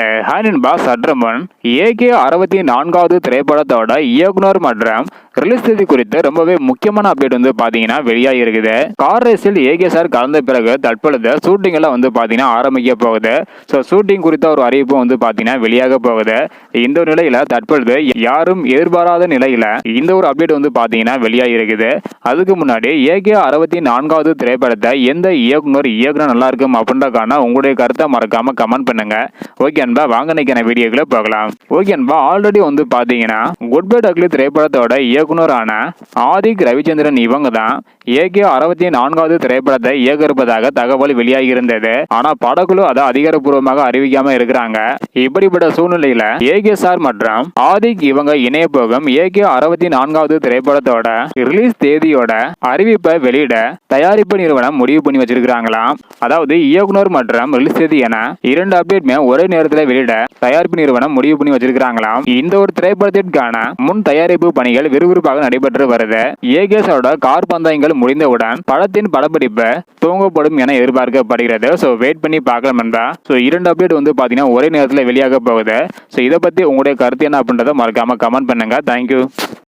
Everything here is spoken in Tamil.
uh, ஹாய் பாஸ் சற்றமன் ஏகே அறுபத்தி நான்காவது திரைப்படத்தோட இயக்குனர் மற்றும் ரிலீஸ் தேதி குறித்து ரொம்பவே முக்கியமான அப்டேட் வந்து பாத்தீங்கன்னா வெளியாகி இருக்குது. கார் ரேஸில் ஏகே சார் கலந்த பிறகு தற்பொழுது ஷூட்டிங் எல்லாம் வந்து பாத்தீங்கன்னா ஆரம்பிக்க போகுது. ஸோ ஷூட்டிங் குறித்த ஒரு அறிவிப்பு வந்து பாத்தீங்கன்னா வெளியாக போகுது. இந்த ஒரு நிலையில தற்பொழுது யாரும் எதிர்பாராத நிலையில இந்த ஒரு அப்டேட் வந்து பாத்தீங்கன்னா வெளியாகி இருக்குது. அதுக்கு முன்னாடி ஏகே அறுபத்தி நான்காவது திரைப்படத்தை எந்த இயக்குனர் இயக்குனர் நல்லா இருக்கும் அப்படின்றக்கான உங்களுடைய கருத்தை மறக்காம கமெண்ட் பண்ணுங்க. ஓகே அன்பா வாங்க நிற்கிற வீடியோக்குள்ள போகலாம் ஓகே அன்பா ஆல்ரெடி வந்து பார்த்தீங்கன்னா குட் பை டக்லி திரைப்படத்தோட இயக்குனரான ஆதிக் ரவிச்சந்திரன் இவங்க தான் ஏகே அறுபத்தி நான்காவது திரைப்படத்தை இயக்க இருப்பதாக தகவல் வெளியாகி இருந்தது ஆனா படக்குழு அதை அதிகாரப்பூர்வமாக அறிவிக்காம இருக்கிறாங்க. இப்படிப்பட்ட சூழ்நிலையில ஏகே சார் மற்றும் ஆதிக் இவங்க இணைய போகும் ஏகே அறுபத்தி நான்காவது திரைப்படத்தோட ரிலீஸ் தேதியோட அறிவிப்பை வெளியிட தயாரிப்பு நிறுவனம் முடிவு பண்ணி வச்சிருக்காங்களாம் அதாவது இயக்குனர் மற்றும் ரிலீஸ் தேதி என இரண்டு அப்டேட்மே ஒரே நேரத்தில் வெளியிட தயாரிப்பு நிறுவனம் முடிவு பண்ணி வச்சிருக்காங்களாம் இந்த ஒரு திரைப்படத்திற்கான முன் தயாரிப்பு பணிகள் விறுவிறுப்பாக நடைபெற்று வருது. ஏகேஸோட கார் பந்தயங்கள் முடிந்தவுடன் படத்தின் படப்பிடிப்பு துவங்கப்படும் என எதிர்பார்க்கப்படுகிறது. ஸோ வெயிட் பண்ணி பார்க்கலாம் நண்பா. ஸோ இரண்டு அப்டேட் வந்து பார்த்தீங்கன்னா ஒரே நேரத்தில் வெளியாக போகுது. ஸோ இதை பற்றி உங்களுடைய கருத்து என்ன அப்படின்றத மறக்காம கமெண்ட் பண்ணுங்க. தேங்க்யூ